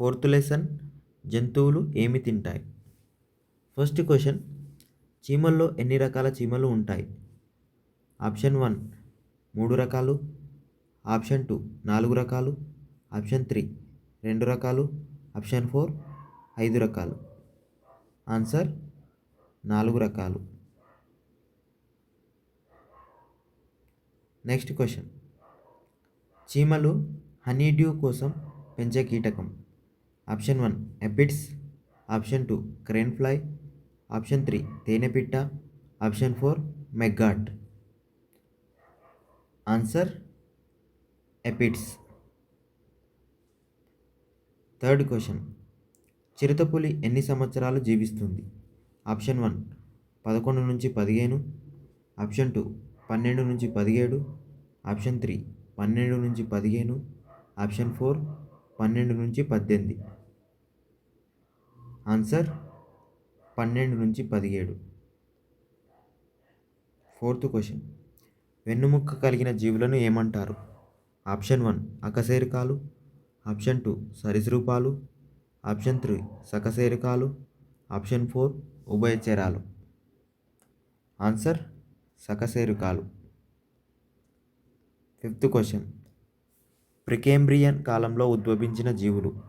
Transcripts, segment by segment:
Fourth lesson జంతువులు ఏమి తింటాయి? ఫస్ట్ క్వశ్చన్ చీమల్లో ఎన్ని రకాల చీమలు ఉంటాయి? ఆప్షన్ వన్ మూడు రకాలు. ఆప్షన్ టూ నాలుగు రకాలు. ఆప్షన్ త్రీ రెండు రకాలు. ఆప్షన్ ఫోర్ ఐదు రకాలు. ఆన్సర్ నాలుగు రకాలు. నెక్స్ట్ క్వశ్చన్ చీమలు హనీ డ్యూ కోసం పెంచే కీటకం. Option one aphids option two crane fly option three తేనెపిట్ట option four maggot answer aphids. Third question. చిరుతపులి ఎన్ని సంవత్సరాలు జీవిస్తుంది? ఆప్షన్ వన్ పదకొండు నుంచి పదిహేను ఆప్షన్ టూ పన్నెండు నుంచి పదిహేడు ఆప్షన్ త్రీ పన్నెండు నుంచి పదిహేను ఆప్షన్ ఫోర్ పన్నెండు నుంచి పద్దెనిమిది. ఆన్సర్ పన్నెండు నుంచి పదిహేడు. Fourth question. వెన్నుముక్క కలిగిన జీవులను ఏమంటారు? ఆప్షన్ వన్ అకశేరుకాలు. ఆప్షన్ టూ సరీసృపాలు. ఆప్షన్ త్రీ సకశేరుకాలు. ఆప్షన్ ఫోర్ ఉభయచరాలు. ఆన్సర్ సకశేరుకాలు. Fifth question. ప్రికేంబ్రియన్ కాలంలో ఉద్భవించిన జీవులు.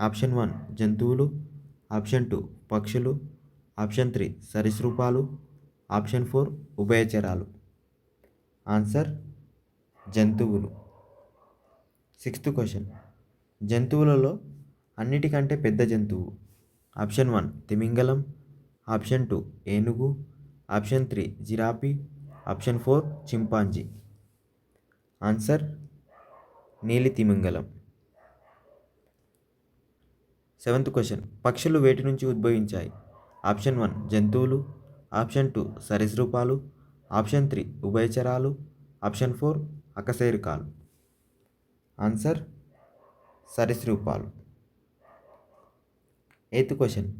ఆప్షన్ వన్ జంతువులు. ఆప్షన్ టూ పక్షులు. ఆప్షన్ త్రీ సరీసృపాలు. ఆప్షన్ ఫోర్ ఉభయచరాలు. ఆన్సర్ జంతువులు. Sixth question. జంతువులలో అన్నిటికంటే పెద్ద జంతువు. ఆప్షన్ వన్ తిమింగలం. ఆప్షన్ టూ ఏనుగు. Option three giraffe option four chimpanzee. Answer నీలి తిమింగలం. Seventh question. పక్షులు వేటి నుంచి ఉద్భవించాయి? ఆప్షన్ వన్ జంతువులు. ఆప్షన్ టూ సరీసృపాలు. ఆప్షన్ త్రీ ఉభయచరాలు. ఆప్షన్ ఫోర్ అకశేరుకాలు. ఆన్సర్ సరీసృపాలు. Eighth question.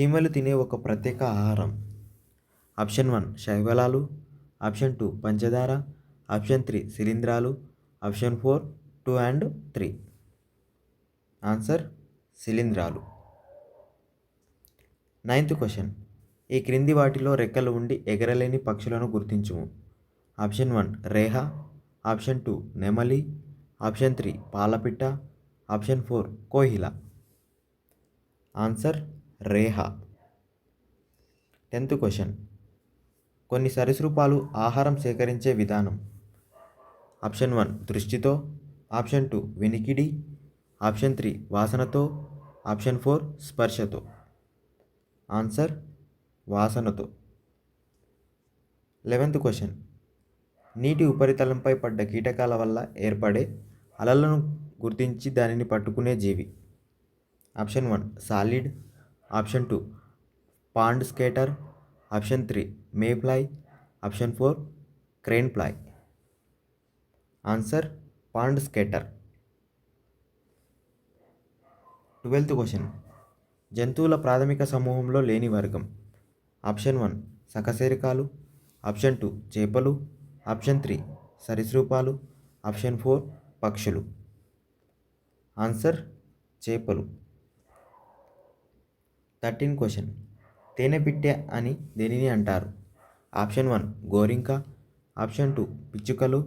చీమలు తినే ఒక ప్రత్యేక ఆహారం. ఆప్షన్ వన్ శైవలాలు. ఆప్షన్ టూ పంచదార. ఆప్షన్ త్రీ శిలీంధ్రాలు. Option four two and three. Answer శిలీంధ్రాలు. Ninth question. ఈ క్రింది వాటిలో రెక్కలు ఉండి ఎగరలేని పక్షులను గుర్తించుము. Option one rhea. Option two నెమలి. ఆప్షన్ త్రీ పాలపిట్ట. Option four కోహిల. Answer rhea. Tenth question. కొన్ని సరీసృపాలు ఆహారం సేకరించే విధానం. ఆప్షన్ వన్ దృష్టితో. ఆప్షన్ టూ వినికిడి. ఆప్షన్ త్రీ వాసనతో. ఆప్షన్ ఫోర్ స్పర్శతో. ఆన్సర్ వాసనతో. Eleventh question. నీటి ఉపరితలంపై పడ్డ కీటకాల వల్ల ఏర్పడే అలలను గుర్తించి దానిని పట్టుకునే జీవి. Option one solid. Option two pond skater. Option three may option four crane fly answer pond skater. Twelfth question. జంతువుల ప్రాథమిక సమూహంలో లేని వర్గం. ఆప్షన్ వన్ సకశేరికాలు. ఆప్షన్ టూ చేపలు. ఆప్షన్ త్రీ సరీసృపాలు. ఆప్షన్ ఫోర్ పక్షులు. ఆన్సర్ చేపలు. థర్టీన్ క్వశ్చన్ తేనెపిట్టె అని దేనిని అంటారు? ఆప్షన్ వన్ గోరింక. ఆప్షన్ టూ పిచ్చుకలు.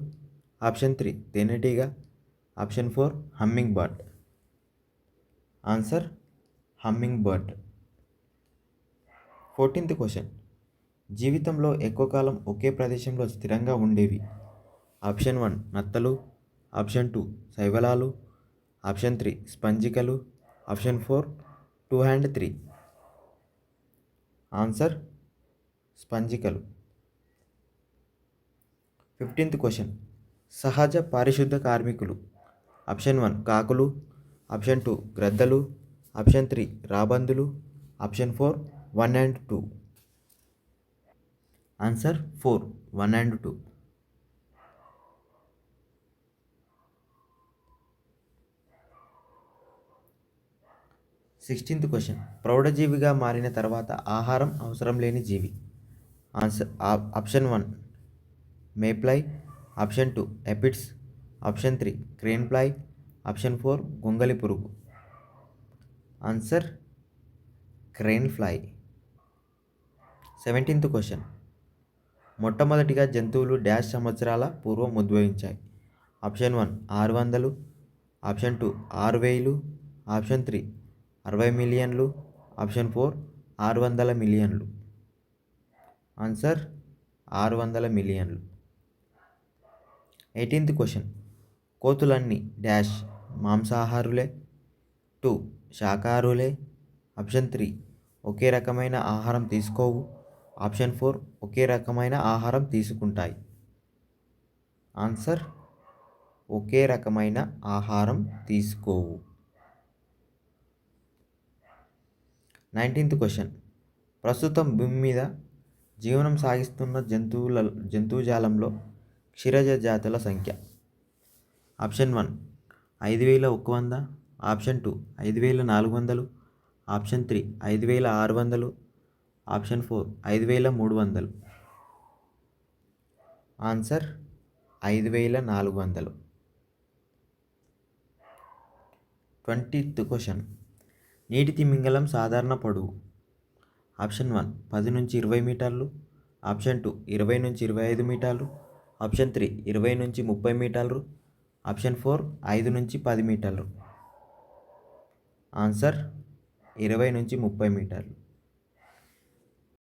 ఆప్షన్ త్రీ తేనెటీగ. Option four hummingbird answer hummingbird fourteenth question. జీవితంలో ఎక్కువ కాలం ఒకే ప్రదేశంలో స్థిరంగా ఉండేవి. ఆప్షన్ వన్ నత్తలు. ఆప్షన్ టూ శైవలాలు. Option three స్పంజికలు. Option four two and three. Answer స్పంజికలు. Fifteenth question. సహజ పారిశుద్ధ కార్మికులు. ఆప్షన్ వన్ కాకులు. ఆప్షన్ టూ గ్రద్దలు option three రాబందులు option four one and two. Answer four one and two. Sixteenth question. ప్రౌఢజీవిగా మారిన తర్వాత ఆహారం అవసరం లేని జీవి. Answer option one. Mayfly option two aphids option three crane fly option four గొంగలి పురుగు. Answer crane fly. Seventeenth question. మొట్టమొదటిగా జంతువులు dash సంవత్సరాల పూర్వం ఉద్భవించాయి. ఆప్షన్ వన్ ఆరు వందలు. ఆప్షన్ టూ ఆరు వేలు. ఆప్షన్ త్రీ అరవై మిలియన్లు. ఆప్షన్ ఫోర్ ఆరు వందల మిలియన్లు. ఆన్సర్ ఆరు వందల మిలియన్లు. Eighteenth question. కోతులన్నీ డ్యాష్ మాంసాహారులే. టూ శాకాహారులే. ఆప్షన్ త్రీ ఒకే రకమైన ఆహారం తీసుకోవు. ఆప్షన్ ఫోర్ ఒకే రకమైన ఆహారం తీసుకుంటాయి. ఆన్సర్ ఒకే రకమైన ఆహారం తీసుకోవు. నైన్టీన్త్ క్వశ్చన్ ప్రస్తుతం భూమి మీద జీవనం సాగిస్తున్న జంతువుల జంతువుజాలంలో క్షీరజ జాతుల సంఖ్య. ఆప్షన్ వన్ ఐదు వేల ఒక వంద ఆప్షన్ టూ ఐదు వేల నాలుగు వందలు ఆప్షన్ త్రీ ఐదు వేల ఆరు వందలు ఆప్షన్ ఫోర్ ఐదు వేల మూడు వందలు. ఆన్సర్ ఐదు వేల నాలుగు వందలు. Twentieth question. నీటి తిమింగలం సాధారణ పొడవు. ఆప్షన్ వన్ పది నుంచి ఇరవై మీటర్లు. ఆప్షన్ టూ ఇరవై నుంచి ఇరవై ఐదు మీటర్లు. ఆప్షన్ త్రీ ఇరవై నుంచి ముప్పై మీటర్లు. ఆప్షన్ ఫోర్ ఐదు నుంచి పది మీటర్లు. ఆన్సర్ ఇరవై నుంచి ముప్పై మీటర్లు.